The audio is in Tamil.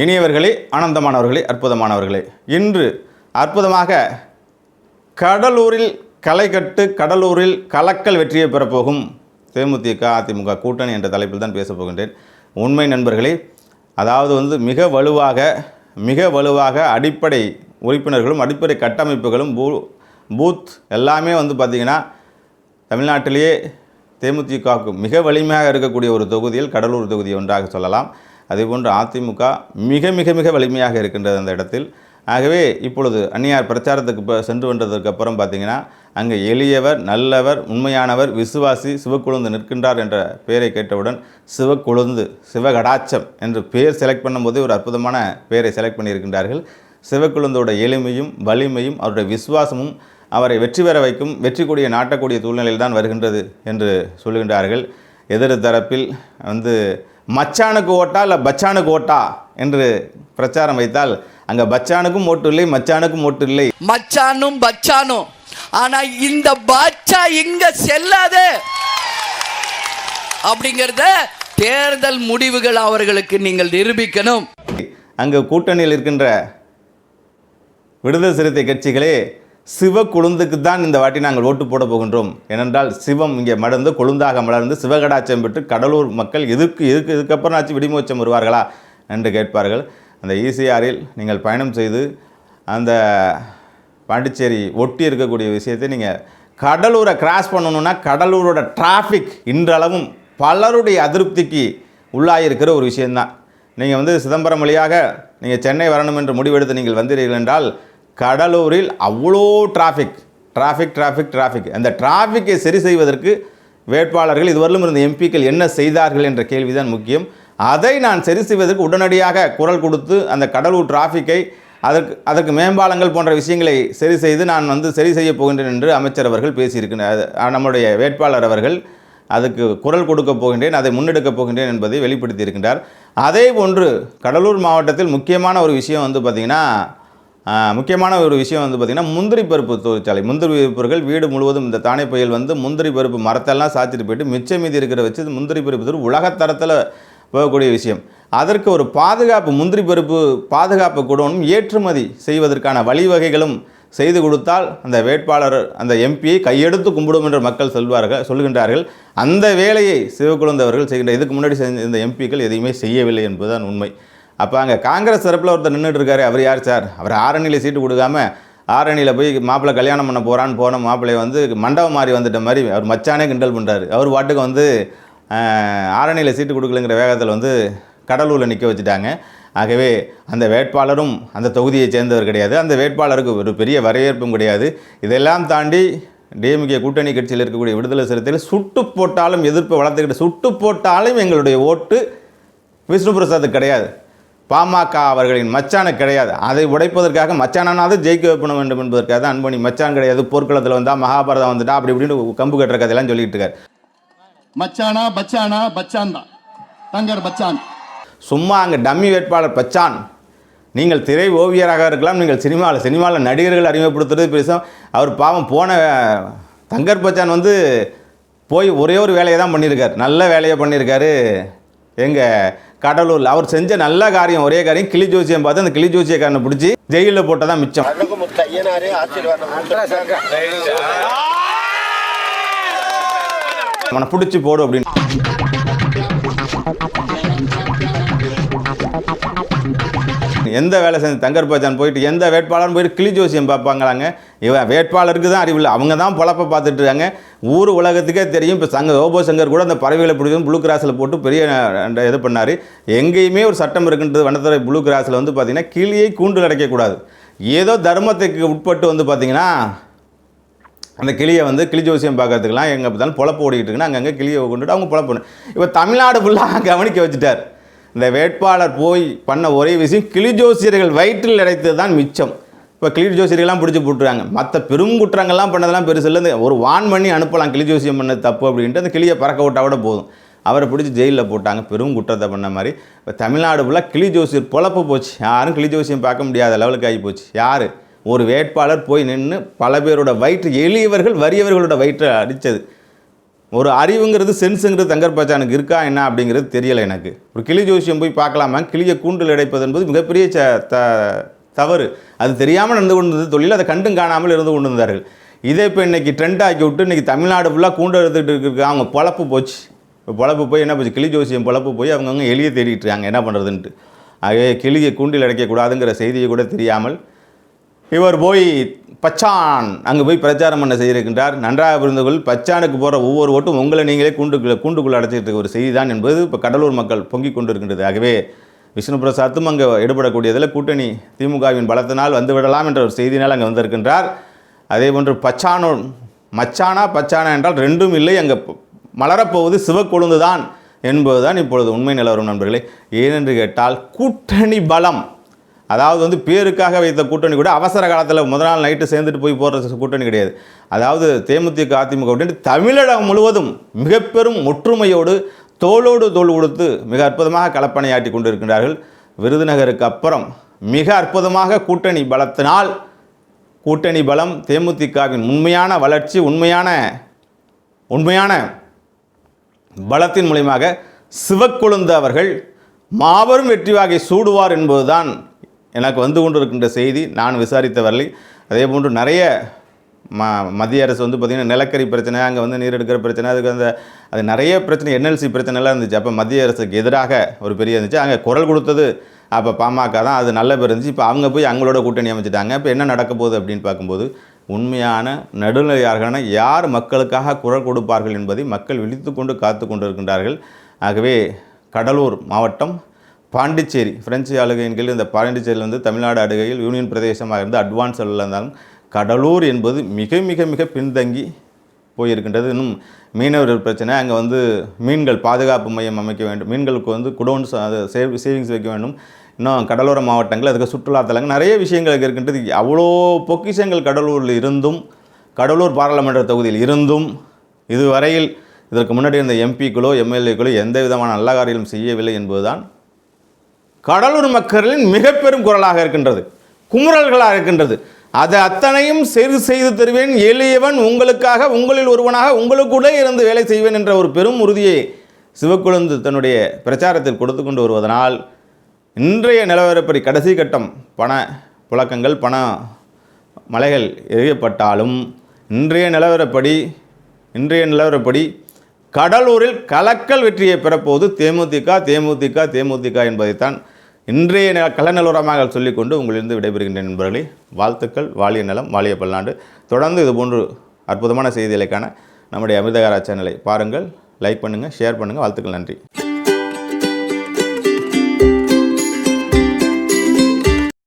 இனியவர்களே ஆனந்தமானவர்களே அற்புதமானவர்களே. இன்று அற்புதமாக கடலூரில் களைகட்டு கடலூரில் கலக்கல் வெற்றியை பெறப்போகும் தேமுதிக அதிமுக கூட்டணி என்ற தலைப்பில் தான் பேசப் போகின்றேன். உண்மை நண்பர்களே அதாவது வந்து மிக வலுவாக மிக வலுவாக அடிப்படை உறுப்பினர்களும் அடிப்படை கட்டமைப்புகளும் பூ பூத் எல்லாமே வந்து பார்த்திங்கன்னா தமிழ்நாட்டிலேயே தேமுதிகவுக்கு மிக வலிமையாக இருக்கக்கூடிய ஒரு தொகுதியில் கடலூர் தொகுதி ஒன்றாக சொல்லலாம். அதேபோன்று அதிமுக மிக மிக மிக வலிமையாக இருக்கின்றது அந்த இடத்தில். ஆகவே இப்பொழுது அந்நியார் பிரச்சாரத்துக்கு இப்போ சென்று வந்ததற்கு அப்புறம் பார்த்தீங்கன்னா அங்கே எளியவர் நல்லவர் உண்மையானவர் விசுவாசி சிவக்குழுந்து நிற்கின்றார் என்ற பெயரை கேட்டவுடன் சிவக்குழுந்து சிவகடாச்சம் என்று பெயர் செலக்ட் பண்ணும்போது ஒரு அற்புதமான பெயரை செலக்ட் பண்ணியிருக்கின்றார்கள். சிவக்குழுந்தோட எளிமையும் வலிமையும் அவருடைய விசுவாசமும் அவரை வெற்றி பெற வைக்கும் வெற்றி கொடியை நாட்டக்கூடிய சூழ்நிலையில் தான் வருகின்றது என்று சொல்லுகின்றார்கள். எதிர் தரப்பில் வந்து மச்சானுக்கு ஓட்டா இல்லை பச்சானுக்கு ஓட்டா என்று பிரச்சாரம் வைத்தால் அங்கே பச்சானுக்கும் ஓட்டு இல்லை மச்சானுக்கும் ஓட்டு இல்லை. மச்சானும் பச்சானும். ஆனா இந்த பாட்சா இங்க செல்லாது. அப்படிங்கறத தேர்தல் முடிவுகள் அவர்களுக்கு நீங்கள் நிரூபிக்கணும். அங்கு கூட்டணியில் இருக்கின்ற விடுதலை சிறுத்தை கட்சிகளே சிவ கொழுந்துக்கு தான் இந்த வாட்டி நாங்கள் ஓட்டு போட போகின்றோம். ஏனென்றால் சிவம் இங்கே மடர்ந்து கொழுந்தாக மலர்ந்து சிவகடாச்சம் பெற்று கடலூர் மக்கள் எதுக்கு எதுக்கு இதுக்கப்புறம் ஆச்சு விடிமோச்சம் வருவார்களா என்று கேட்பார்கள். அந்த ஈசிஆரில் நீங்கள் பயணம் செய்து அந்த பாண்டிச்சேரி ஒட்டி இருக்கக்கூடிய விஷயத்தை நீங்கள் கடலூரை கிராஸ் பண்ணணும்னா கடலூரோட டிராஃபிக் இன்றளவும் பலருடைய அதிருப்திக்கு உள்ளாயிருக்கிற ஒரு விஷயந்தான். நீங்கள் வந்து சிதம்பரம் வழியாக நீங்கள் சென்னை வரணும் என்று முடிவெடுத்து நீங்கள் வந்தீர்கள் என்றால் கடலூரில் அவ்வளோ டிராஃபிக் டிராஃபிக் டிராஃபிக் டிராஃபிக் அந்த டிராஃபிக்கை சரி செய்வதற்கு வேட்பாளர்கள் இதுவரையிலும் இருந்த எம்பிக்கள் என்ன செய்தார்கள் என்ற கேள்விதான் முக்கியம். அதை நான் சரி செய்வதற்கு உடனடியாக குரல் கொடுத்து அந்த கடலூர் டிராஃபிக்கை அதற்கு அதற்கு மேம்பாலங்கள் போன்ற விஷயங்களை சரி செய்து நான் வந்து சரி செய்ய போகின்றேன் என்று அமைச்சர் அவர்கள் பேசியிருக்கிறார். அது நம்முடைய வேட்பாளர் அவர்கள் அதுக்கு குரல் கொடுக்க போகின்றேன் அதை முன்னெடுக்கப் போகின்றேன் என்பதை வெளிப்படுத்தியிருக்கின்றார் அதே போன்று கடலூர் மாவட்டத்தில் முக்கியமான ஒரு விஷயம் வந்து பார்த்திங்கன்னா முக்கியமான ஒரு விஷயம் வந்து பார்த்திங்கன்னா முந்திரி பருப்பு தொழிற்சாலை. முந்திரி பருப்புகள் வீடு முழுவதும் இந்த தானே புயல் வந்து முந்திரி பருப்பு மரத்தெல்லாம் சாத்திட்டு போயிட்டு மிச்சம் மீதி இருக்கிற வச்சு முந்திரி பருப்பு தூள் உலகத்தரத்தில் போகக்கூடிய விஷயம். அதற்கு ஒரு பாதுகாப்பு முந்திரி பருப்பு பாதுகாப்பு குடோனும் ஏற்றுமதி செய்வதற்கான வழிவகைகளும் செய்து கொடுத்தால் அந்த வேட்பாளர் அந்த எம்பியை கையெடுத்து கும்பிடும் என்று மக்கள் சொல்வார்கள் சொல்கின்றார்கள். அந்த வேலையை சிவகுழந்தவர்கள் செய்கின்ற இதுக்கு முன்னாடி செஞ்ச இந்த எம்பிக்கள் எதையுமே செய்யவில்லை என்பதுதான் உண்மை. அப்போ அங்கே காங்கிரஸ் தரப்பில் ஒருத்தர் நின்றுட்டு இருக்காரு. அவர் யார் சார்? அவர் ஆரணியில் சீட்டு கொடுக்காம ஆரணியில் போய் மாப்பிள்ளை கல்யாணம் பண்ண போகிறான்னு போன மாப்பிள்ளை வந்து மண்டபம் மாறி வந்துட்ட மாதிரி அவர் மச்சானே கிண்டல் பண்ணுறாரு அவர் பாட்டுக்கு வந்து ஆரணியில் சீட்டு கொடுக்கலங்கிற வேகத்தில் வந்து கடலூரில் நிற்க வச்சுட்டாங்க. ஆகவே அந்த வேட்பாளரும் அந்த தொகுதியை சேர்ந்தவர் கிடையாது. அந்த வேட்பாளருக்கு ஒரு பெரிய வரவேற்பும் கிடையாது. இதெல்லாம் தாண்டி டிஎம்கே கூட்டணி கட்சியில் இருக்கக்கூடிய விடுதலை சிறுத்தைகள் சுட்டு போட்டாலும் எதிர்ப்பு வளர்த்துக்கிட்டு சுட்டு போட்டாலும் எங்களுடைய ஓட்டு விஷ்ணு பிரசாத்துக்கு கிடையாது. பாமக அவர்களின் மச்சானுக்கு கிடையாது. அதை உடைப்பதற்காக மச்சானாவது ஜெயிக்க வைப்பட வேண்டும் என்பதற்காக தான் அன்பணி மச்சான் கிடையாது. போர்க்களத்தில் வந்தால் மகாபாரதம் வந்துட்டா அப்படி இப்படின்னு கம்பு கட்டுற கதையெல்லாம் சொல்லிட்டு இருக்காரு. மச்சானா பச்சானா பச்சான் தான். தங்கர் பச்சான். சும்மா அங்கே டம்மி வேட்பாளர் பச்சான். நீங்கள் திரை ஓவியராக இருக்கலாம் நீங்கள் சினிமாவில் சினிமாவில் நடிகர்கள் அறிமுகப்படுத்துறது பெருசும் அவர் பாவம் போன தங்கர் பச்சான் வந்து போய் ஒரே ஒரு வேலையை தான் பண்ணியிருக்கார். நல்ல வேலையை பண்ணியிருக்காரு. எங்கள் கடலூரில் அவர் செஞ்ச நல்ல காரியம் ஒரே காரியம் கிளி ஜோசியம் பார்த்து அந்த கிளி ஜோசியக்காரனை பிடிச்சி ஜெயிலில் போட்டதான் மிச்சம். அவனை பிடிச்சி போடு அப்படின்னு. எந்த வேலை செஞ்சு தங்கர் பச்சான் போயிட்டு எந்த வேட்பாளரும் போயிட்டு கிளி ஜோசியம் பார்ப்பாங்களாங்க? இவன் வேட்பாளருக்கு தான் அறிவில்லை அவங்க தான் பொழப்ப பார்த்துட்டு இருக்காங்க. ஊர் உலகத்துக்கே தெரியும். இப்போ சங்க ரோபோ சங்கர் கூட அந்த பறவைகளை பிடிக்கும் ப்ளூ கிராஸில் போட்டு பெரிய இது பண்ணார். எங்கேயுமே ஒரு சட்டம் இருக்குன்றது வனத்துறை ப்ளூ கிராஸில் வந்து பார்த்தீங்கன்னா கிளியை கூண்டு கிடைக்கக்கூடாது ஏதோ தர்மத்துக்கு உட்பட்டு வந்து பார்த்தீங்கன்னா அந்த கிளியை வந்து கிளி ஜோசியம் பார்க்கறதுக்கெல்லாம் எங்கே பார்த்தாலும் பொழப்பு ஓடிக்கிட்டு இருக்குன்னா அங்கங்கே கிளியை கொண்டுட்டு அவங்க பொழப்பு இப்போ தமிழ்நாடு ஃபுல்லாக கவனிக்க வச்சுட்டார். இந்த வேட்பாளர் போய் பண்ண ஒரே விஷயம் கிளி ஜோசியர்கள் வயிற்றில் அடைத்தது தான் மிச்சம். இப்போ கிளி ஜோசியர்கள்லாம் பிடிச்சி போட்டுருவாங்க மற்ற பெரும் குற்றங்கள்லாம் பண்ணதெல்லாம் பெருசு இல்லை ஒரு வான் பண்ணி அனுப்பலாம் கிளி ஜோசியம் தப்பு அப்படின்ட்டு அந்த கிளியை பறக்க விட்டால் கூட போதும். அவரை பிடிச்சி ஜெயிலில் போட்டாங்க. பெரும் குற்றத்தை பண்ண மாதிரி. இப்போ தமிழ்நாடு ஃபுல்லாக கிளி ஜோசியர் பொழப்பு போச்சு. யாரும் கிளி ஜோசியம் பார்க்க முடியாத லெவலுக்கு ஆகி போச்சு. யார்? ஒரு வேட்பாளர் போய் நின்று பல பேரோட வயிற்று எளியவர்கள் வறியவர்களோட வயிற்றை அடித்தது. ஒரு அறிவுங்கிறது சென்ஸுங்கிறது தங்கர்பச்சானுக்கு இருக்கா என்ன அப்படிங்கிறது தெரியலை எனக்கு. ஒரு கிளி ஜோசியம் போய் பார்க்கலாமா? கிளியை கூண்டில் அடைப்பது என்பது மிகப்பெரிய ச த தவறு. அது தெரியாமல் நடந்து கொண்டிருந்த தொழில் அதை கண்டும் காணாமல் இருந்து கொண்டு கொண்டிருந்தார்கள். இதே இப்போ இன்னைக்கு ட்ரெண்ட் ஆக்கி விட்டு இன்றைக்கி தமிழ்நாடு ஃபுல்லாக கூண்டு எடுத்துகிட்டு இருக்கு அவங்க பொழப்பு போச்சு. இப்போ பொழப்பு போய் என்ன போச்சு? கிளி ஜோசியம் பொழப்பு போய் அவங்கவுங்க எளிய தேடிட்டு இருக்காங்க. என்ன பண்ணுறதுன்ட்டு ஆகவே கிளியை கூண்டில் அடைக்கக்கூடாதுங்கிற செய்தியை கூட தெரியாமல் இவர் போய் பச்சான். அங்கே போய் பிரச்சாரம் பண்ண செய்திருக்கின்றார். நன்றாக புரிந்துகொள் பச்சானுக்கு போகிற ஒவ்வொரு ஓட்டும் உங்களை நீங்களே கூண்டுக்குள்ள கூண்டுக்குள்ள அடைச்சிட்டு இருக்க ஒரு செய்தி தான் என்பது இப்போ கடலூர் மக்கள் பொங்கிக் கொண்டிருக்கின்றது. ஆகவே விஷ்ணு பிரசாத்தும் அங்கே எடுபடக்கூடியதில் கூட்டணி திமுகவின் பலத்தினால் வந்துவிடலாம் என்ற ஒரு செய்தினால் அங்கே வந்திருக்கின்றார். அதே போன்று பச்சானோ மச்சானா பச்சானா என்றால் ரெண்டும் இல்லை. அங்கே மலரப்போவது சிவக்கொழுந்து தான் என்பதுதான் இப்பொழுது உண்மை நிலவரம் நண்பர்களே. ஏனென்று கேட்டால் கூட்டணி பலம் அதாவது வந்து பேருக்காக வைத்த கூட்டணி கூட அவசர காலத்தில் முதல் நாள் நைட்டு சேர்ந்துட்டு போய் போடுற கூட்டணி கிடையாது. அதாவது தேமுதிக அதிமுக கூட்டணி தமிழகம் முழுவதும் மிக பெரும் ஒற்றுமையோடு தோளோடு தோள் கொடுத்து மிக அற்புதமாக கலப்பணையாட்டி கொண்டிருக்கின்றார்கள். விருதுநகருக்கு அப்புறம் மிக அற்புதமாக கூட்டணி பலத்தினால் கூட்டணி பலம் தேமுதிகவின் உண்மையான வளர்ச்சி உண்மையான உண்மையான பலத்தின் மூலியமாக சிவக்கொழுந்து அவர்கள் மாபெரும் வெற்றி வாகை சூடுவார் என்பதுதான் எனக்கு வந்து கொண்டிருக்கின்ற செய்தி நான் விசாரித்த வரலை அதே போன்று நிறைய ம மத்திய அரசு வந்து பார்த்திங்கன்னா நிலக்கரி பிரச்சனை அங்கே வந்து நீர் எடுக்கிற பிரச்சனை அதுக்கு அந்த அது நிறைய பிரச்சனை என்எல்சி பிரச்சனைலாம் இருந்துச்சு. அப்போ மத்திய அரசுக்கு எதிராக ஒரு பெரிய இருந்துச்சு. அங்கே குரல் கொடுத்தது அப்போ பாமக தான் அது நல்ல பேர் இருந்துச்சு. இப்போ அவங்க போய் அவங்களோட கூட்டணி அமைச்சிட்டாங்க. இப்போ என்ன நடக்க போகுது அப்படின்னு பார்க்கும்போது உண்மையான நடுநிலையார்களான யார் மக்களுக்காக குரல் கொடுப்பார்கள் என்பதை மக்கள் விழித்து கொண்டு காத்து கொண்டிருக்கின்றார்கள். ஆகவே கடலூர் மாவட்டம் பாண்டிச்சேரி பிரெஞ்சு ஆளுகையின் கீழ் இந்த பாண்டிச்சேரியில் வந்து தமிழ்நாடு அடுகையில் யூனியன் பிரதேசமாக இருந்து அட்வான்ஸ் இருந்தாலும் கடலூர் என்பது மிக மிக மிக பின்தங்கி போயிருக்கின்றது. இன்னும் மீனவர்கள் பிரச்சனை. அங்கே வந்து மீன்கள் பாதுகாப்பு மையம் அமைக்க வேண்டும். மீன்களுக்கு வந்து குடோன்ஸ் அது சேவ் சேவிங்ஸ் வைக்க வேண்டும். இன்னும் கடலோர மாவட்டங்கள் அதுக்கு சுற்றுலாத்தலங்கள் நிறைய விஷயங்கள் இருக்கின்றது. அவ்வளோ பொக்கிஷங்கள் கடலூரில் இருந்தும் கடலூர் பாராளுமன்ற தொகுதியில் இருந்தும் இதுவரையில் இதற்கு முன்னாடி இருந்த எம்பிக்களோ எம்எல்ஏக்களோ எந்த விதமான நல்ல காரியம் செய்யவில்லை என்பதுதான் கடலூர் மக்களின் மிக பெரும் குரலாக இருக்கின்றது குமுறல்களாக இருக்கின்றது. அதை அத்தனையும் சரி செய்து தருவேன். எளியவன் உங்களுக்காக உங்களில் ஒருவனாக உங்களுக்குள்ளே இருந்து வேலை செய்வேன் என்ற ஒரு பெரும் உறுதியை சிவக்குழுந்து தன்னுடைய பிரச்சாரத்தில் கொடுத்து கொண்டு வருவதனால் இன்றைய நிலவரப்படி கடைசி கட்டம் பண புழக்கங்கள் பண மலைகள் எரியப்பட்டாலும் இன்றைய நிலவரப்படி இன்றைய நிலவரப்படி கடலூரில் கலக்கல் வெற்றியை பெறப்போது தேமுதிக தேமுதிக தேமுதிக என்பதைத்தான் இன்றைய ந கள சொல்லிக்கொண்டு உங்களிருந்து விடைபெறுகின்ற நண்பர்களே. வாழ்த்துக்கள். வாலிய நலம் வாலிய பல்லாண்டு. தொடர்ந்து இதுபோன்று அற்புதமான செய்திகளுக்கான நம்முடைய அமிர்தகாரா சேனலை பாருங்கள் லைக் பண்ணுங்கள் ஷேர் பண்ணுங்கள் வாழ்த்துக்கள். நன்றி.